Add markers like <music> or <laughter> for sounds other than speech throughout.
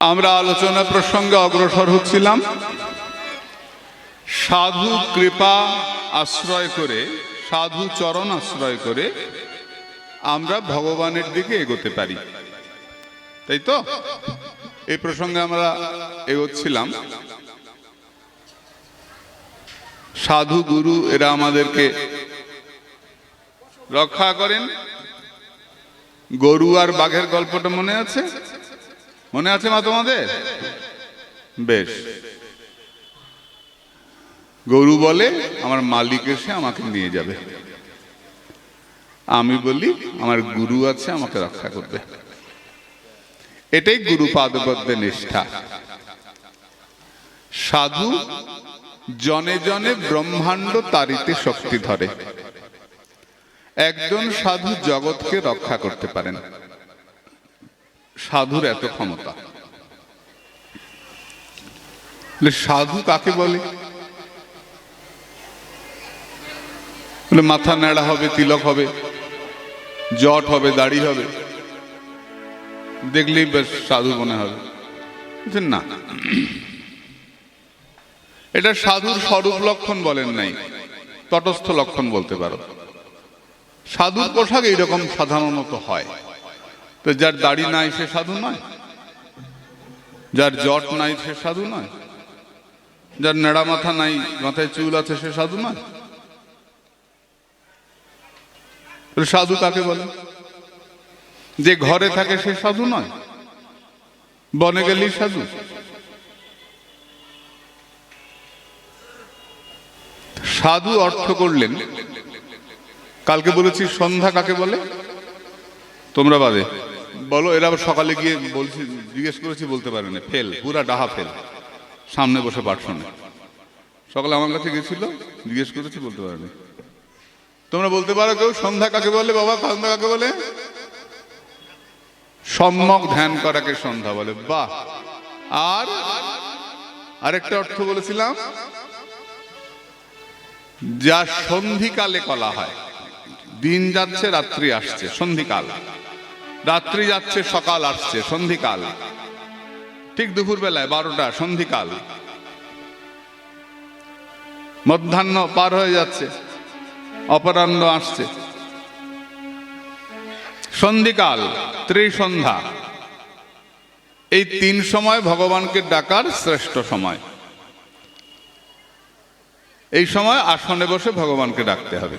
আমরা আলোচনা প্রসঙ্গে অগ্রসর হচ্ছিলাম। সাধু কৃপা আশ্রয় করে, সাধু চরণ আশ্রয় করে আমরা ভগবানের দিকে এগোতে পারি। তাই তো? এই প্রসঙ্গে আমরা এগোচ্ছিলাম। সাধু গুরু এরা আমাদেরকে রক্ষা করেন। গরু আর বাঘের গল্পটা মনে আছে? মনে আছে মা তোমাদের? বেশ। গরু বলে, আমার মালিক এসে আমাকে নিয়ে যাবে। আমি বলি, আমার গুরু আছে, আমাকে রক্ষা করবে। এটাই গুরু পাদপদ্মে নিষ্ঠা। সাধু জনে জনে ব্রহ্মাণ্ড তারিতে শক্তি ধরে। একজন সাধু জগৎকে রক্ষা করতে পারেন। সাধুর এত ক্ষমতা? সাধু কাকে বলে? মাথা নেড়া হবে, তিলক হবে, জট হবে, দাড়ি হবে। দেখলেই বেশ সাধু মনে হবে। না। এটা সাধুর স্বরূপ লক্ষণ বলেন নাই, তটস্থ লক্ষণ বলতে পারো। সাধুর পোশাক এইরকম সাধারণত হয়। তো যার দাড়ি নাই সে সাধু নয়। যার জট নাই সে সাধু নয়। যার নেড়া মাথা নাই, মাথায় চুল আছে সে সাধু নয়। সাধু কাকে বলে? যে ঘরে থাকে সে সাধু নয়। বনে গেলেই সাধু। সাধু অর্থ করলেন, কালকে বলেছি সন্ধ্যা কাকে বলে? তোমরা বাদে। বলো, এরা সকালে গিয়ে বলছি, জিজ্ঞেস করেছি, বলতে পারে না। ফেল, পুরা ডাহা ফেল। সামনে বসে পাঠ শোনে। সকালে আমার কাছে গেছিল, জিজ্ঞেস করেছি, বলতে পারেনি তোমরা বলতে পারো কেউ, সন্ধ্যা কাকে বলে, বাবা? সন্ধ্যা কাকে বলে? সম্যক ধ্যান করাকে সন্ধ্যা বলে। বাহ! আর আরেকটা অর্থ বলেছিলাম, যা সন্ধিকালে কলা হয়। দিন যাচ্ছে, রাত্রি আসছে, সন্ধিকাল। রাত্রি যাচ্ছে, সকাল আসছে, সন্ধিকাল। ঠিক দুপুর বেলায় বারোটা, সন্ধিকাল। মধ্যাহ্ন পার হয়ে যাচ্ছে, অপরাহ্ন আসছে। সন্ধিকাল, ত্রিসন্ধ্যা। এই তিন সময় ভগবানকে ডাকার শ্রেষ্ঠ সময়। এই সময় আসনে বসে ভগবানকে ডাকতে হবে।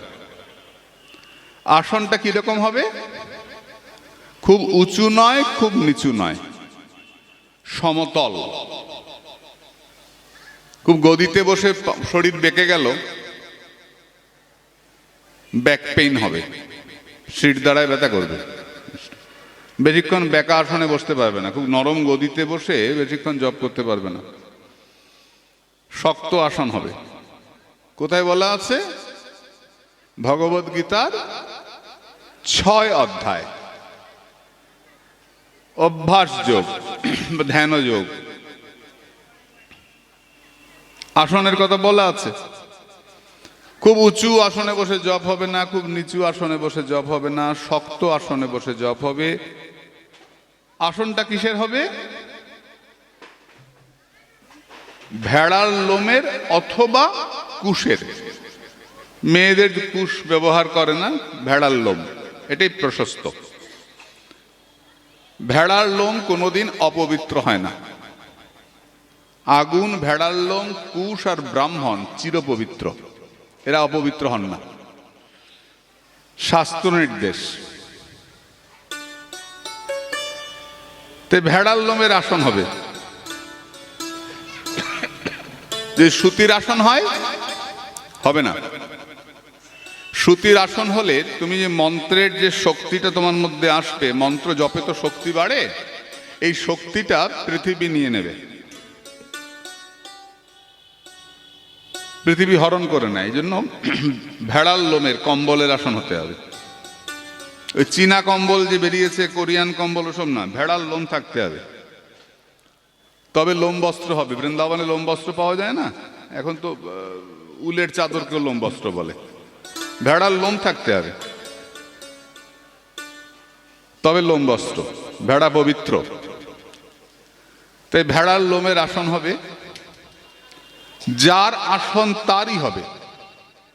আসনটা কীরকম হবে? খুব উঁচু নয়, খুব নিচু নয়। সমতল। খুব গদিতে বসে শরীর বেঁকে গেল। ব্যাক পেইন হবে। সিট দাঁড়ায় ব্যথা করবে। বেশিক্ষণ বেকা আসনে বসতে পারবে না। খুব নরম গদিতে বসে বেশিক্ষণ জব করতে পারবে না। শক্ত আসন হবে। কোথায় বলা আছে? ভগবত গীতার ছয় অধ্যায়। অভ্যাস যোগ ধ্যান যোগ। আসনের কথা বলা আছে। খুব উঁচু আসনে বসে জব হবে না, খুব নিচু আসনে বসে জব হবে না, শক্ত আসনে বসে জব হবে। আসনটা কিসের হবে? ভেড়ার লোমের অথবা কুশের। মেয়েদের কুশ ব্যবহার করে না, ভেড়ার লোম, এটাই প্রশস্ত। ভেড়ার লোম কোনোদিন অপবিত্র হয় না। আগুন, ভেড়ার লোম, কুশ আর ব্রাহ্মণ চিরপবিত্র। এরা অপবিত্র হন না। শাস্ত্র নির্দেশ। তে ভেড়ার লোমের আসন হবে। যে সুতির আসন হয়, হবে না। সুতির আসন হলে তুমি যে মন্ত্রের যে শক্তিটা তোমার মধ্যে আসবে, মন্ত্র জপে তো শক্তি বাড়ে, এই শক্তিটা পৃথিবী নিয়ে নেবে। পৃথিবী হরণ করে নেয়, এই জন্য <clears throat> ভেড়াল লোমের কম্বলের আসন হতে হবে। ওই চীনা কম্বল যে বেরিয়েছে, কোরিয়ান কম্বল, ওসব না ভেড়াল লোম থাকতে হবে। তবে লোম বস্ত্র হবে, বৃন্দাবনে লোম বস্ত্র পাওয়া যায় না? এখন তো উলের চাদরকেও লোম বস্ত্র বলে। ভেড়ার লোম থাকতে হবে। তবে লোম বস্ত্র, ভেড়া পবিত্র। তাই ভেড়ার লোমের আসন হবে, যার আসন তারই হবে।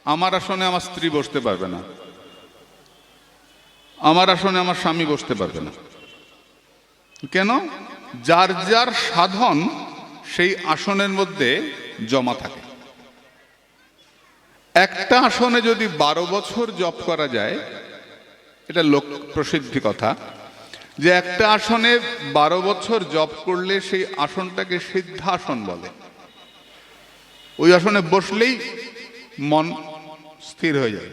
আমার আসনে আমার স্ত্রী বসতে পারবে না। আমার আসনে আমার স্বামী বসতে পারবে না। কেন? যার যার সাধন, সেই আসনের মধ্যে জমা থাকে। একটা আসনে যদি বারো বছর জপ করা যায়, এটা লোক প্রসিদ্ধি কথা, যে একটা আসনে বারো বছর জপ করলে সেই আসনটাকে সিদ্ধাসন বলে। ওই আসনে বসলেই মন স্থির হয়ে যায়।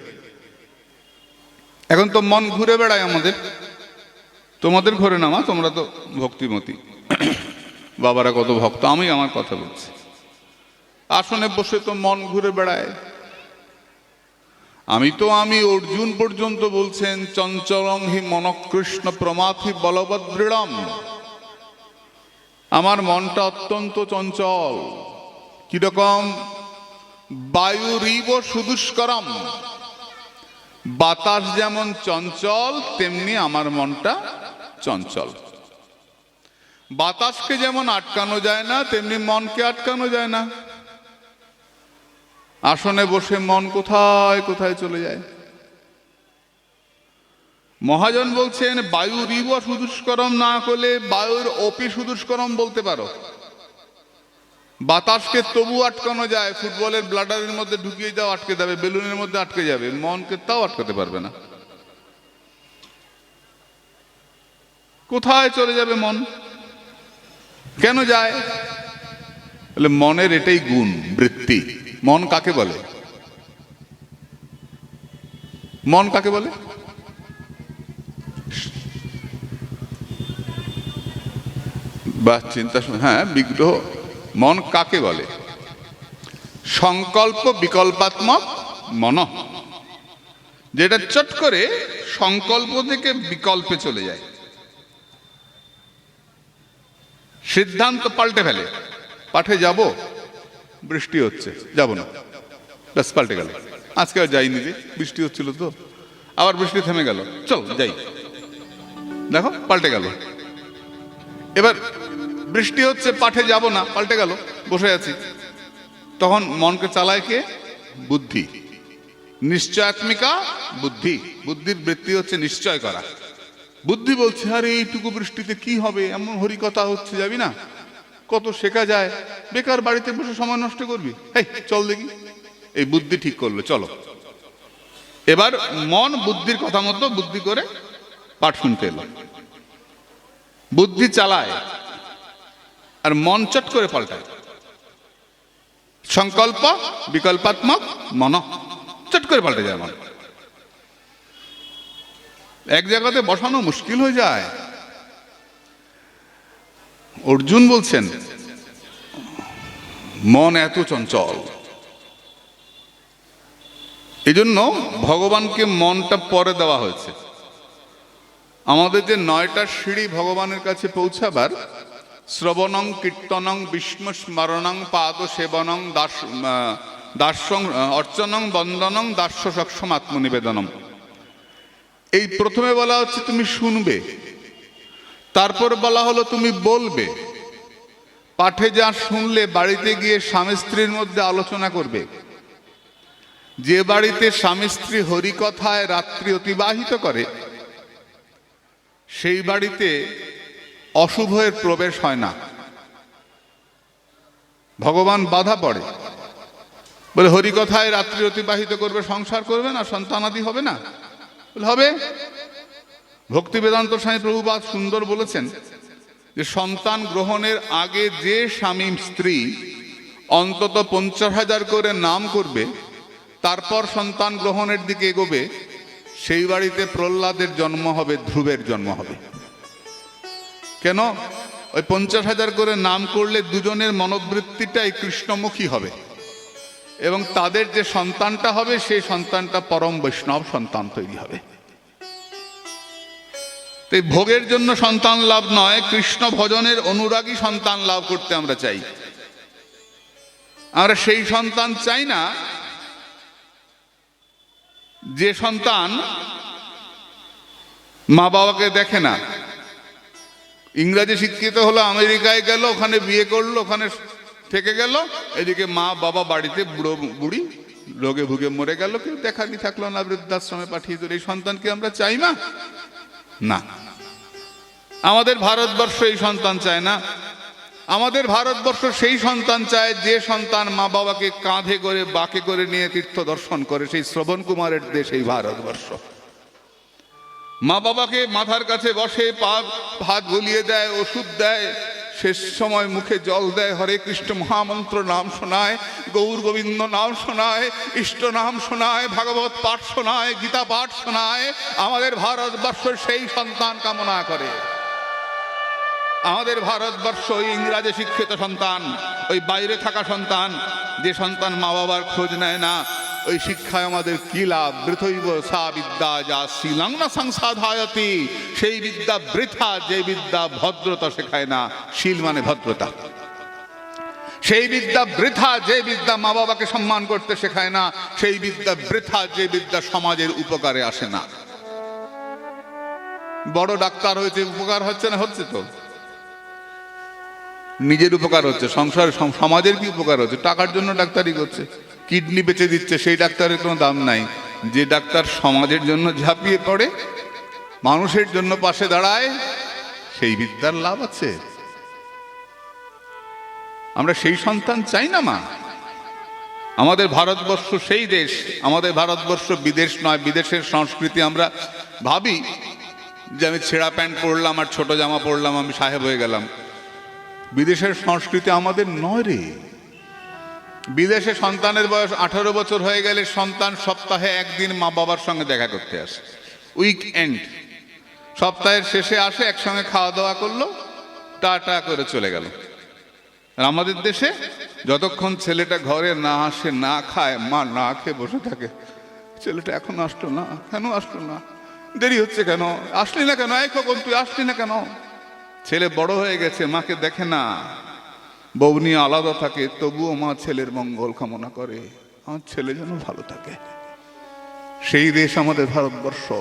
এখন তো মন ঘুরে বেড়ায় আমাদের। তোমাদের ঘরে নামা, তোমরা তো ভক্তিমতী। বাবারা কত ভক্ত আমি আমার কথা বলছি। আসনে বসে তো মন ঘুরে বেড়ায়। আমি তো আমি অর্জুন পর্যন্ত বলছেন, চঞ্চলং হি মনকৃষ্ণ প্রমাথি বলবৎ আমার মনটা অত্যন্ত চঞ্চল। কীরকম? বায়ুরিব সুদুষ্করম। বাতাস যেমন চঞ্চল, তেমনি আমার মনটা চঞ্চল। বাতাসকে যেমন আটকানো যায় না, তেমনি মনকে আটকানো যায় না। আসনে বসে মন কোথায় কোথায় চলে যায়? মহাজন বলছেন, বায়ু রিব সুদুষ্করম না করলে বায়ুর অপি সুদুষ্করম বলতে পারো। বাতাসকে তবু আটকানো যায়, ফুটবলের ব্লাডারের মধ্যে ঢুকিয়ে যাও আটকে যাবে, বেলুনের মধ্যে আটকে যাবে, মনকে তাও আটকাতে পারবে না। কোথায় চলে যাবে মন? কেন যায়? বলে মনের এটাই গুণ, বৃত্তি। মন কাকে বলে? মন কাকে বলে? বা চিন্তা হ্যাঁ বিগ্রহ, মন কাকে বলে? সংকল্প বিকল্পাত্মক মন। যেটা চট করে সংকল্প থেকে বিকল্পে চলে যায়। সিদ্ধান্ত পাল্টে ফেলে। পাঠে যাব বৃষ্টি হচ্ছে, যাব না। ব্যাস, পাল্টে গেল। আজকে আর যাইনি যে, বৃষ্টি হচ্ছিল তো। আবার বৃষ্টি থেমে গেল। চল, যাই। দেখো, পাল্টে গেল। এবার বৃষ্টি হচ্ছে, পাঠে যাব না, পাল্টে গেল, বসে আছি। তখন মনকে চালায় কে? বুদ্ধি। নিশ্চয়াত্মিকা বুদ্ধি। বুদ্ধির বৃত্তি হচ্ছে নিশ্চয় করা। বুদ্ধি বলছে, আরে, এইটুকু বৃষ্টিতে কি হবে? এমন হরিকথা হচ্ছে, যাবি না? কত শেখা যায়। বেকার বাড়িতে বসে সময় নষ্ট করবি। এই চল দেখি। এই বুদ্ধি ঠিক করল, চলো। এবার মন বুদ্ধির কথা মতো বুদ্ধি করে পাঠ শুনতে এলো। বুদ্ধি চালায় আর মন চট করে পাল্টায়। সংকল্প, বিকল্পাত্মক, মন চট করে পাল্টে যায় মন। এক জায়গাতে বসানো মুশকিল হয়ে যায়। অর্জুন বলছেন, মন এত চঞ্চল। এই জন্য ভগবানকে মনটা পরে দেওয়া হয়েছে। আমাদের যে নয়টা সিঁড়ি ভগবানের কাছে পৌঁছাবার, শ্রবণং, কীর্তনং, বিষ্ণু স্মরণং, পাদ সেবনং, দাস দাস্যং অর্চনং, বন্দনং, দাস্য সক্ষম আত্মনিবেদনম এই প্রথমে বলা হচ্ছে, তুমি শুনবে। তারপর বলা হলো, তুমি বলবে। পাঠে যা শুনলে বাড়িতে গিয়ে স্বামী স্ত্রীর মধ্যে আলোচনা করবে। যে বাড়িতে স্বামী স্ত্রী হরিকথায় রাত্রি অতিবাহিত করে, সেই বাড়িতে অশুভের প্রবেশ হয় না। ভগবান বাধা পড়ে। বলে, হরিকথায় রাত্রি অতিবাহিত করবে, সংসার করবে না, সন্তানাদি হবে না? বলে, হবে। ভক্তি বেদান্ত স্বামী প্রভুপাদ সুন্দর বলেছেন যে সন্তান গ্রহণের আগে যে স্বামী স্ত্রী অন্তত পঞ্চাশ হাজার করে নাম করবে, তারপর সন্তান গ্রহণের দিকে এগোবে, সেই বাড়িতে প্রহ্লাদের জন্ম হবে, ধ্রুবের জন্ম হবে। কেন? ওই পঞ্চাশ হাজার করে নাম করলে দুজনের মনোবৃত্তিটাই কৃষ্ণমুখী হবে। এবং তাদের যে সন্তানটা হবে, সেই সন্তানটা পরম বৈষ্ণব সন্তান তৈরি হবে। এই ভোগের জন্য সন্তান লাভ নয়, কৃষ্ণ ভজনের অনুরাগী সন্তান লাভ করতে আমরা চাই। আমরা সেই সন্তান চাই না, যে সন্তান মা বাবাকে দেখে না। ইংরাজি শিক্ষিত হলো, আমেরিকায় গেল, ওখানে বিয়ে করল, ওখানে থেকে গেল, এদিকে মা বাবা বাড়িতে বুড়ো বুড়ি রোগে ভুগে মরে গেল, কেউ দেখানি থাকল না, বৃদ্ধাশ্রমে পাঠিয়ে দিল। এই সন্তানকে আমরা চাই না? না। আমাদের ভারতবর্ষ এই সন্তান চায় না। আমাদের ভারতবর্ষ সেই সন্তান চায় যে সন্তান মা বাবাকে কাঁধে করে, বাকে করে নিয়ে তীর্থ দর্শন করে, সেই শ্রবণ কুমারের দেশ এই ভারতবর্ষ। মা বাবাকে মাথার কাছে বসে, পা হাত গলিয়ে দেয়, ওষুধ দেয়, শেষ সময় মুখে জল দেয়, হরে কৃষ্ণ মহামন্ত্র নাম শোনায়, গৌর গোবিন্দ নাম শোনায়, ইষ্ট নাম শোনায়, ভাগবত পাঠ শোনায়, গীতা পাঠ শোনায়, আমাদের ভারতবর্ষ সেই সন্তান কামনা করে। আমাদের ভারতবর্ষ ওই ইংরাজি শিক্ষিত সন্তান, ওই বাইরে থাকা সন্তান, যে সন্তান মা বাবার খোঁজ নেয় না, ওই শিক্ষায় আমাদের কি লাভ? বৃথৈব সা বিদ্যা যা শিলং না সংসাধায়তি, সেই বিদ্যা বৃথা, যে বিদ্যা ভদ্রতা শেখায় না, শিল মানে ভদ্রতা। সেই বিদ্যা বৃথা, যে বিদ্যা মা বাবাকে সম্মান করতে শেখায় না, সেই বিদ্যা বৃথা, যে বিদ্যা সমাজের উপকারে আসে না। বড় ডাক্তার হয়েছে উপকার হচ্ছে না হচ্ছে তো? নিজের উপকার হচ্ছে, সংসার সমাজের কি উপকার হচ্ছে? টাকার জন্য ডাক্তারি করছে, কিডনি বেচে দিচ্ছে, সেই ডাক্তারের কোনো দাম নাই। যে ডাক্তার সমাজের জন্য ঝাঁপিয়ে পড়ে, মানুষের জন্য পাশে দাঁড়ায়, সেই বিদ্যার লাভ আছে। আমরা সেই সন্তান চাই না, মা। আমাদের ভারতবর্ষ সেই দেশ, আমাদের ভারতবর্ষ বিদেশ নয়, বিদেশের সংস্কৃতি আমরা ভাবি যে আমি ছেঁড়া প্যান্ট পরলাম আর ছোট জামা পরলাম, আমি সাহেব হয়ে গেলাম। বিদেশের সংস্কৃতি আমাদের নয় রে। বিদেশে সন্তানের বয়স আঠারো বছর হয়ে গেলে সন্তান সপ্তাহে একদিন মা বাবার সঙ্গে দেখা করতে আসে। উইক এন্ড সপ্তাহের শেষে আসে, একসঙ্গে খাওয়া দাওয়া করল, টাটা করে চলে গেল। আর আমাদের দেশে যতক্ষণ ছেলেটা ঘরে না আসে, না খায়, মা না খেয়ে বসে থাকে, ছেলেটা এখন আসলো না, কেন আসলো না? দেরি হচ্ছে কেন? আসলি না কেন? এই খোকন তুই আসলি না কেন? ছেলে বড় হয়ে গেছে, মাকে দেখে না। বউ নিয়ে আলাদা থাকে, তবুও মা ছেলের মঙ্গল কামনা করে। আমার ছেলে যেন ভালো থাকে। সেই দেশ আমাদের ভারতবর্ষ।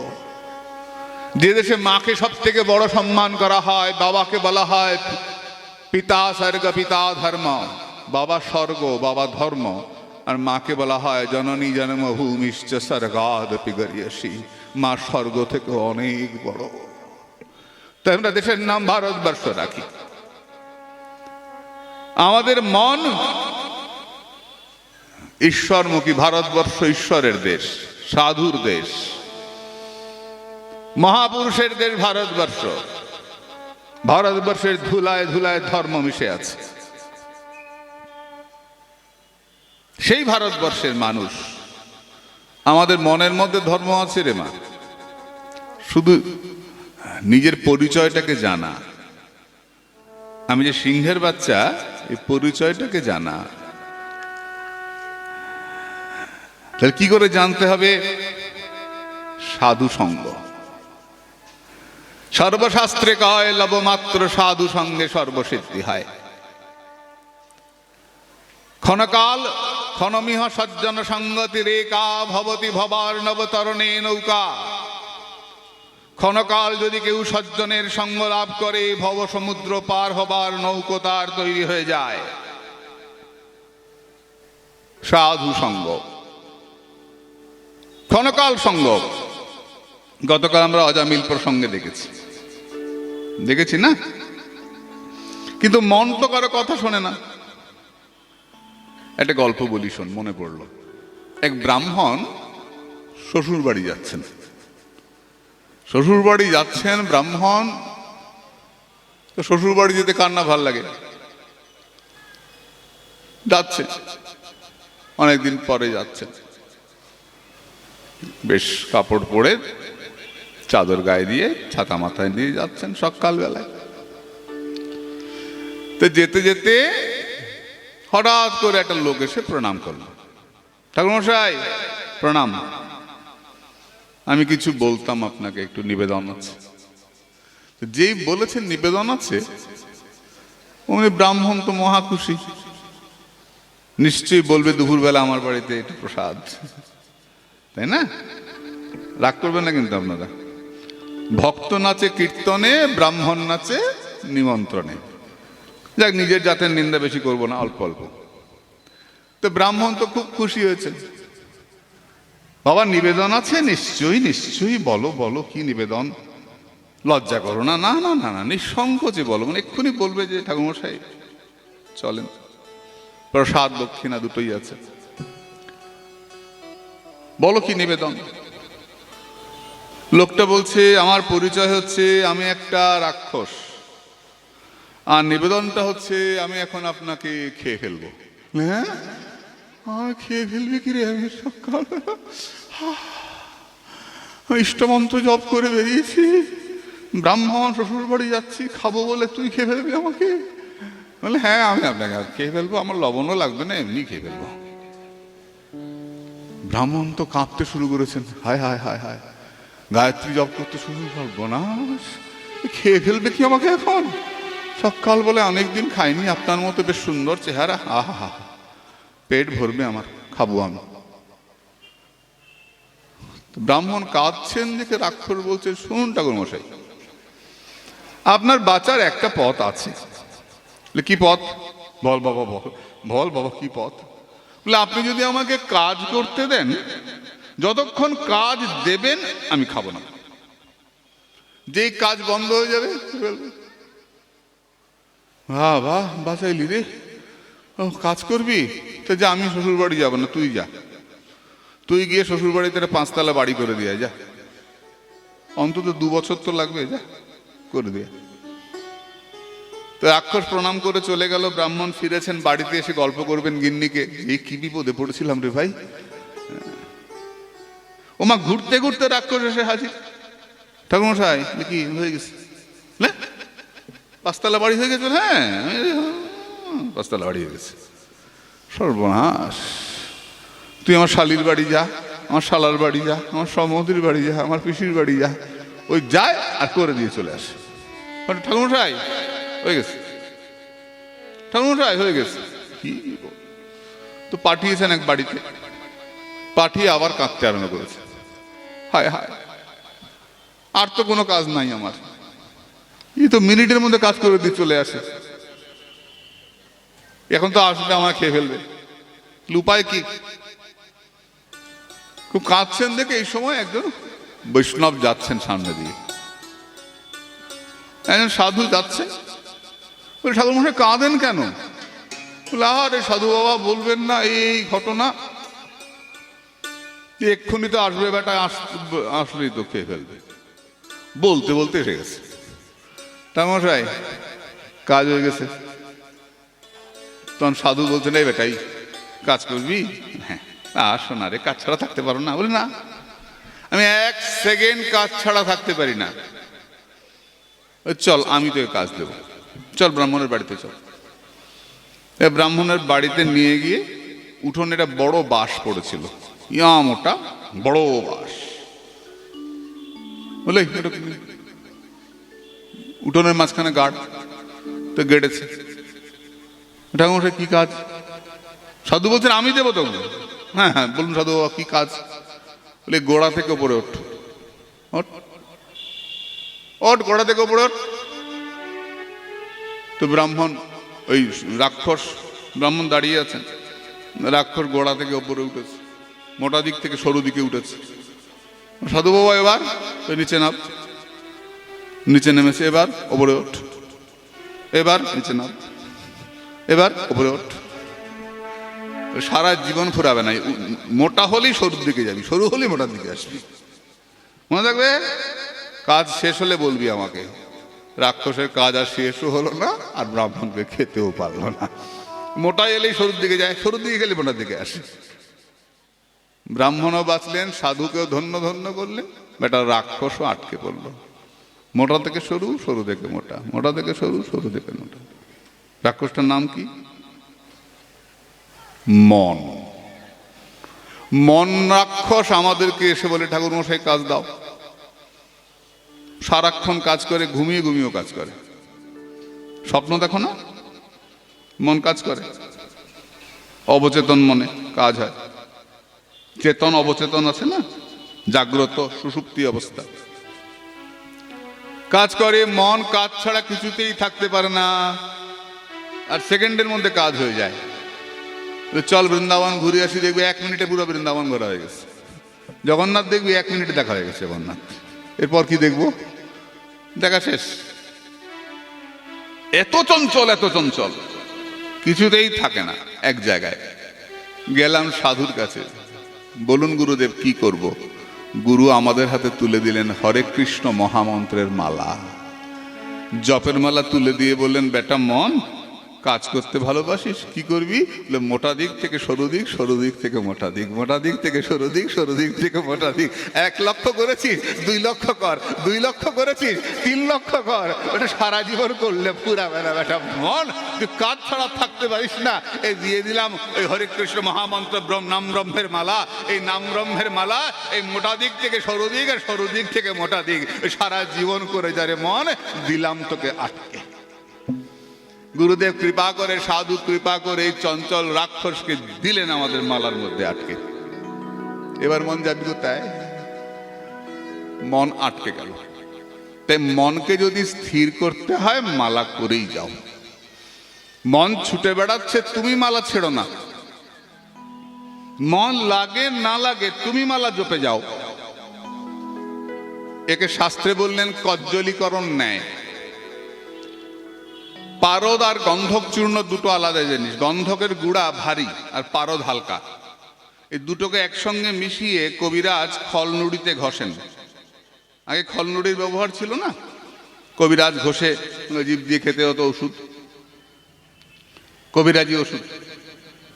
যে দেশে মাকে সব থেকে বড় সম্মান করা হয়, বাবাকে বলা হয় পিতা স্বর্গ, পিতা ধর্ম। বাবা স্বর্গ, বাবা ধর্ম। আর মাকে বলা হয় জননী জন্মভূমিশ্চ স্বর্গাদ পিগরিয়সী মা স্বর্গ থেকে অনেক বড়। তাই আমরা দেশের নাম ভারতবর্ষ রাখি। আমাদের মন ঈশ্বরমুখী, ভারতবর্ষ ঈশ্বরের দেশ, সাধুর দেশ, মহাপুরুষের দেশ ভারতবর্ষ। ভারতবর্ষের ধুলায় ধুলায় ধর্ম মিশে আছে। সেই ভারতবর্ষের মানুষ, আমাদের মনের মধ্যে ধর্ম আছে রে মা। শুধু নিজের পরিচয়টাকে জানা। আমি যে সিংহের বাচ্চা, এই পরিচয়টাকে জানা। তাহলে কি করে জানতে হবে? সাধু সঙ্গ। সর্বশাস্ত্রে কয় লবমাত্র সাধু সঙ্গে সর্বসিদ্ধি হয়। ক্ষণকাল ক্ষণমিহ সজ্জন সঙ্গতি রেখা ভবতি ভবার নবতরণে নৌকা। ক্ষণকাল যদি কেউ সজ্জনের সঙ্গ লাভ করে, ভব সমুদ্র পার হবার নৌকো তার তৈরি হয়ে যায়। সাধু সঙ্গ। ক্ষণকাল সঙ্গ। গতকাল আমরা অজামিল প্রসঙ্গে দেখেছি। দেখেছি না? কিন্তু মন তো কারও কথা শোনে না। একটা গল্প বলি শোন, মনে পড়ল। এক ব্রাহ্মণ শ্বশুর বাড়ি যাচ্ছেন। শ্বশুর বাড়ি যাচ্ছেন ব্রাহ্মণ, তো শ্বশুর বাড়ি যেতে কার না ভালো লাগে? যাচ্ছে। অনেকদিন পরে যাচ্ছেন বেশ কাপড় পরে চাদর গায়ে দিয়ে, ছাতা মাথায় দিয়ে যাচ্ছেন সকালবেলায়। তো যেতে যেতে হঠাৎ করে একটা লোক এসে প্রণাম করল। ঠাকুরমশাই, প্রণাম। আমি কিছু বলতাম আপনাকে, একটু নিবেদন আছে। যেই বলেছেন নিবেদন আছে, উনি ব্রাহ্মণ তো মহা খুশি নিশ্চয়ই বলবে দুপুরবেলা আমার বাড়িতে একটু প্রসাদ। তাই না? রাগ করবেন না কিন্তু আপনারা। ভক্ত নাচে কীর্তনে, ব্রাহ্মণ নাচে নিমন্ত্রণে। যাক, নিজের জাতের নিন্দা বেশি করব না, অল্প অল্প। তো ব্রাহ্মণ তো খুব খুশি হয়েছে বাবা নিবেদন আছে? নিশ্চয়ই নিশ্চয়ই। বলো বলো, কি নিবেদন? লজ্জা করো না না না না না, নিঃসংকোচে বলো। মানে এক্ষুনি বলবে যে ঠাকুরমশাই, চলেন। প্রসাদ, দক্ষিণা দুটোই আছে। বলো কি নিবেদন? লোকটা বলছে, আমার পরিচয় হচ্ছে, আমি একটা রাক্ষস। আর নিবেদনটা হচ্ছে, আমি এখন আপনাকে খেয়ে ফেলব। হ্যাঁ? খেয়ে ফেলবি কি রে আমি সকাল ইষ্টমন্ত্র জপ করে বেরিয়েছি। ব্রাহ্মণ শ্বশুর বাড়ি যাচ্ছি, খাব বলে তুই খেয়ে ফেলবি আমাকে? বলে হ্যাঁ আমি আপনাকে খেয়ে ফেলব, আমার লবণও লাগবে না, এমনি খেয়ে ফেলব। ব্রাহ্মণ তো কাঁপতে শুরু করেছেন। হায় হায় হায় হায়। গায়ত্রী জপ করতে শুরু করব না খেয়ে ফেলবে কি আমাকে এখন? সকাল বলে অনেকদিন খাইনি, আপনার মতো বেশ সুন্দর চেহারা, আহা হা পেট ভরবে আমার, খাব আমি। ব্রাহ্মণ কাঁদছেন দেখে রাক্ষস বলছে, শুনুন ঠাকুর মশাই, আপনার বাঁচার একটা পথ আছে। কি পথ? বল বাবা, বল বল বাবা, কি পথ? বলে, আপনি যদি আমাকে কাজ করতে দেন, যতক্ষণ কাজ দেবেন, আমি খাব না। যেই কাজ বন্ধ হয়ে যাবে বাহ বাহ, বাঁচাইলি রে। কাজ করবি? তো যা, আমি শ্বশুর বাড়ি যাব না, তুই যা। তুই গিয়ে শ্বশুর বাড়িতে পাঁচতলা বাড়ি করে দিয়ে যা। অন্তত দু বছর তো লাগবে, যা, করে দিয়ে তো রাক্ষস প্রণাম করে চলে গেল, ব্রাহ্মণ ফিরেছেন, বাড়িতে এসে গল্প করবেন গিন্নিকে। এই কি বিপদে পড়েছিলাম রে ভাই। ওমা ঘুরতে ঘুরতে রাক্ষস এসে হাজির। ঠাকুমশাই কি হয়ে গেছে? পাঁচতলা বাড়ি হয়ে গেছে হ্যাঁ পাঁচতলা বাড়ি হয়ে গেছে। সর্বনাশ। তুই আমার শালির বাড়ি যা আমার শালার বাড়ি যা আমার সমুদ্রের বাড়ি যা আমার পিসির বাড়ি যা ওই যায় আর করে দিয়ে চলে আসে। বলে, ঠাকুমশাই হয়ে গেছে। ঠাকুমশাই হয়ে গেছে। কি তো পাঠিয়েছেন এক বাড়িতে। পাঠিয়ে আবার কাঁদতে আরম্ভ করেছে। হায় হায়। আর তো কোনো কাজ নাই আমার। এই তো মিনিটের মধ্যে কাজ করে দিয়ে চলে আসে। এখন তো আসবে আমার খেয়ে ফেলবে। উপায় কি? খুব কাঁদছেন দেখে এই সময় একজন বৈষ্ণব যাচ্ছেন সামনে দিয়ে। একজন সাধু যাচ্ছে বলে ঠাকুর মশাই কাঁদেন কেন? বলে আরে সাধু বাবা, বলবেন না এই ঘটনা। এক্ষুনি তো আসবে বেটা, আস- আসলেই তো খেয়ে ফেলবে। বলতে বলতে এসে গেছে। তামশাই কাজ হয়ে গেছে। তখন সাধু বলছেন এই বেটাই, কাজ করবি? হ্যাঁ আসো না রে, কাজ ছাড়া থাকতে পারো না। বলে, না, আমি এক সেকেন্ড কাজ ছাড়া থাকতে পারি না। চল, আমি তোকে কাজ দেব। চল, ব্রাহ্মণের বাড়িতে চল। ব্রাহ্মণের বাড়িতে নিয়ে গিয়ে উঠোনে একটা বড় বাঁশ পড়েছিল। ইয়া মোটা, বড় বাঁশ। বলে উঠোনের মাঝখানে গাঢ় তো গেড়েছে। ঠাকুর কি কাজ? সাধু বলছেন, আমি দেবো তো হ্যাঁ হ্যাঁ বলুন সাধু বাবা, কি কাজ? বলে, গোড়া থেকে ওপরে ওঠ। ওঠ। গোড়া থেকে ওপরে ওঠ। তো ব্রাহ্মণ, ওই রাক্ষস, ব্রাহ্মণ দাঁড়িয়ে আছেন। রাক্ষস গোড়া থেকে ওপরে উঠেছে। মোটা দিক থেকে সরু দিকে উঠেছে। সাধু বাবা, এবার তো নিচে নাম। নিচে নেমেছে, এবার ওপরে ওঠ। এবার নিচে নাম। এবার ওপরে ওঠ। সারা জীবন ফুরাবে না। মোটা হলেই সরুর দিকে যাবি, সরু হলেই মোটার দিকে আসবি। মনে থাকবে? কাজ শেষ হলে বলবি আমাকে। রাক্ষসের কাজ আর শেষও হলো না, আর ব্রাহ্মণকে খেতেও পারল না। মোটা এলেই সরুর দিকে যায়, সরুর দিকে গেলে মোটার দিকে আসে। ব্রাহ্মণও বাঁচলেন, সাধুকেও ধন্য ধন্য করলেন, বেটা রাক্ষসও আটকে পড়ল। মোটা থেকে সরু সরু থেকে মোটা। মোটা থেকে সরু সরু থেকে মোটা। রাক্ষসটার নাম কি? মন। মন রাক্ষস, আমাদেরকে এসে বলে ঠাকুর মশাই কাজ দাও। সারাক্ষণ কাজ করে, ঘুমিয়ে ঘুমিয়েও কাজ করে। স্বপ্ন দেখো না? মন কাজ করে। অবচেতন মনে কাজ হয়। চেতন, অবচেতন আছে না? জাগ্রত, সুষুপ্তি অবস্থা। কাজ করে, মন কাজ ছাড়া কিছুতেই থাকতে পারে না। আর সেকেন্ডের মধ্যে কাজ হয়ে যায়। চল বৃন্দাবন ঘুরে আসি, দেখবি এক মিনিটে পুরো বৃন্দাবন ঘোরা হয়ে গেছে। জগন্নাথ দেখবি এক মিনিটে দেখা হয়ে গেছে জগন্নাথ। এরপর কি দেখব? দেখা শেষ। এত চঞ্চল এত চঞ্চল। কিছুতেই থাকে না এক জায়গায়। গেলাম সাধুর কাছে। বলুন গুরুদেব, কি করব? গুরু আমাদের হাতে তুলে দিলেন হরে কৃষ্ণ মহামন্ত্রের মালা। জপের মালা তুলে দিয়ে বললেন, বেটা, মন কাজ করতে ভালোবাসিস, কি করবি? মোটা দিক থেকে সরু দিক সরু দিক থেকে মোটা দিক মোটা দিক থেকে সরু দিক সরু দিক থেকে মোটা দিক। এক লক্ষ করেছিস, দুই লক্ষ কর, দুই লক্ষ করেছিস, তিন লক্ষ কর। ওটা সারা জীবন করলে পুরা বেলা বেটা মন। তুই কাজ ছাড়া থাকতে পারিস না। এই দিয়ে দিলাম ওই হরে কৃষ্ণ মহামন্ত্র ব্রহ্ম, নাম ব্রহ্মের মালা। এই নাম ব্রহ্মের মালা, এই মোটা দিক থেকে সরু দিক আর সরু দিক থেকে মোটা দিক। সারা জীবন করে যারে মন, দিলাম তোকে আটকে। গুরুদেব কৃপা করে, সাধু কৃপা করে, এই চঞ্চল রাক্ষসকে দিলেন আমাদের মালার মধ্যে আটকে। এবার মন যাবি কোথায়? মন আটকে গেল। তাই মনকে যদি স্থির করতে হয়, মালা করেই যাও। মন ছুটে বেড়াচ্ছে, তুমি মালা ছেড়ো না। মন লাগে, না লাগে, তুমি মালা জপে যাও। একে শাস্ত্রে বললেন, কজ্জলীকরণ ন্যায়। পারদ আর গন্ধক চূর্ণ দুটো আলাদা জিনিস। গন্ধকের গুড়া ভারী আর পারদ হালকা। এই দুটোকে একসঙ্গে মিশিয়ে কবিরাজ খলনুড়িতে ঘষেন। আগে খলনুড়ির ব্যবহার ছিল না? কবিরাজ ঘষে জীব দিয়ে খেতে হতো ওষুধ। কবিরাজি ওষুধ।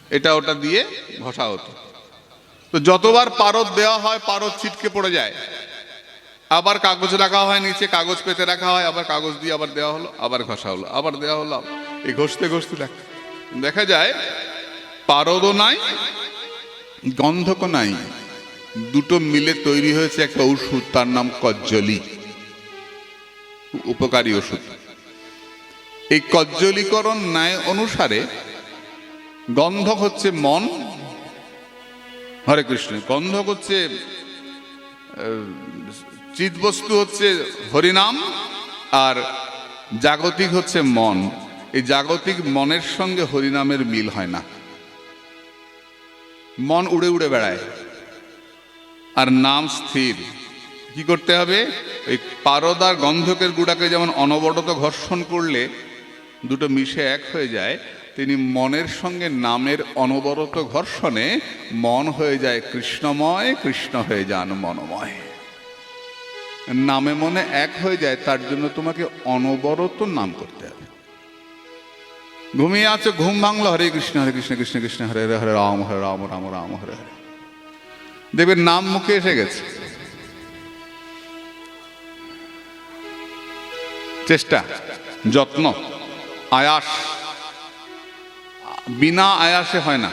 এটা ওটা দিয়ে ঘষা হতো। তো যতবার পারদ দেওয়া হয়, পারদ ছিটকে পড়ে যায়। আবার কাগজ রাখা হয়, নিচে কাগজ পেতে রাখা হয়, আবার কাগজ দিয়ে আবার দেওয়া হলো, আবার ঘষা হলো, আবার দেওয়া হলো এই ঘষতে ঘষতে দেখ। যায় পারদও নাই গন্ধকও নাই, দুটো মিলে তৈরি হয়েছে একটা ওষুধ, তার নাম কজ্জলি। উপকারী ওষুধ। এই কজ্জলীকরণ ন্যায় অনুসারে গন্ধক হচ্ছে মন, হরে কৃষ্ণ, গন্ধক হচ্ছে চিৎবস্তু হচ্ছে হরিনাম আর জাগতিক হচ্ছে মন। এই জাগতিক মনের সঙ্গে হরিনামের মিল হয় না। মন উড়ে উড়ে বেড়ায়। আর নাম স্থির। কি করতে হবে? ওই পারদার গন্ধকের গুড়াকে যেমন অনবরত ঘর্ষণ করলে দুটো মিশে এক হয়ে যায়, তিনি মনের সঙ্গে নামের অনবরত ঘর্ষণে মন হয়ে যায় কৃষ্ণময়, কৃষ্ণ হয়ে যান মনময়। নামে মনে এক হয়ে যায়, তার জন্য তোমাকে অনবরত নাম করতে হবে। ঘুমিয়ে আছো, ঘুম ভাঙলো, হরে কৃষ্ণ হরে কৃষ্ণ কৃষ্ণ কৃষ্ণ, হরে হরে হরে রাম হরে রাম রাম রাম, হরে হরে। দেখবে নাম মুখে এসে গেছে। চেষ্টা, যত্ন, আয়াস। বিনা আয়াসে হয় না,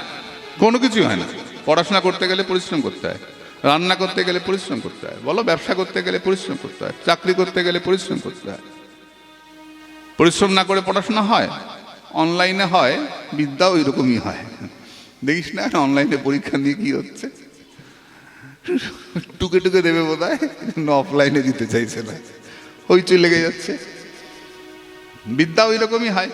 কোনো কিছুই হয় না। পড়াশোনা করতে গেলে পরিশ্রম করতে হয়। রান্না করতে গেলে পরিশ্রম করতে হয়। বলো, ব্যবসা করতে গেলে পরিশ্রম করতে হয়। চাকরি করতে গেলে পরিশ্রম করতে হয়। পরিশ্রম না করে পড়াশোনা হয়? অনলাইনে হয়, বিদ্যাও এরকমই হয়। দেখিস না, অনলাইনে পরীক্ষা নিয়ে কি হচ্ছে? টুকে টুকে দেবে বোধ হয় অফলাইনে দিতে চাইছে না। হইচই লেগে যাচ্ছে। বিদ্যাও রকমই হয়।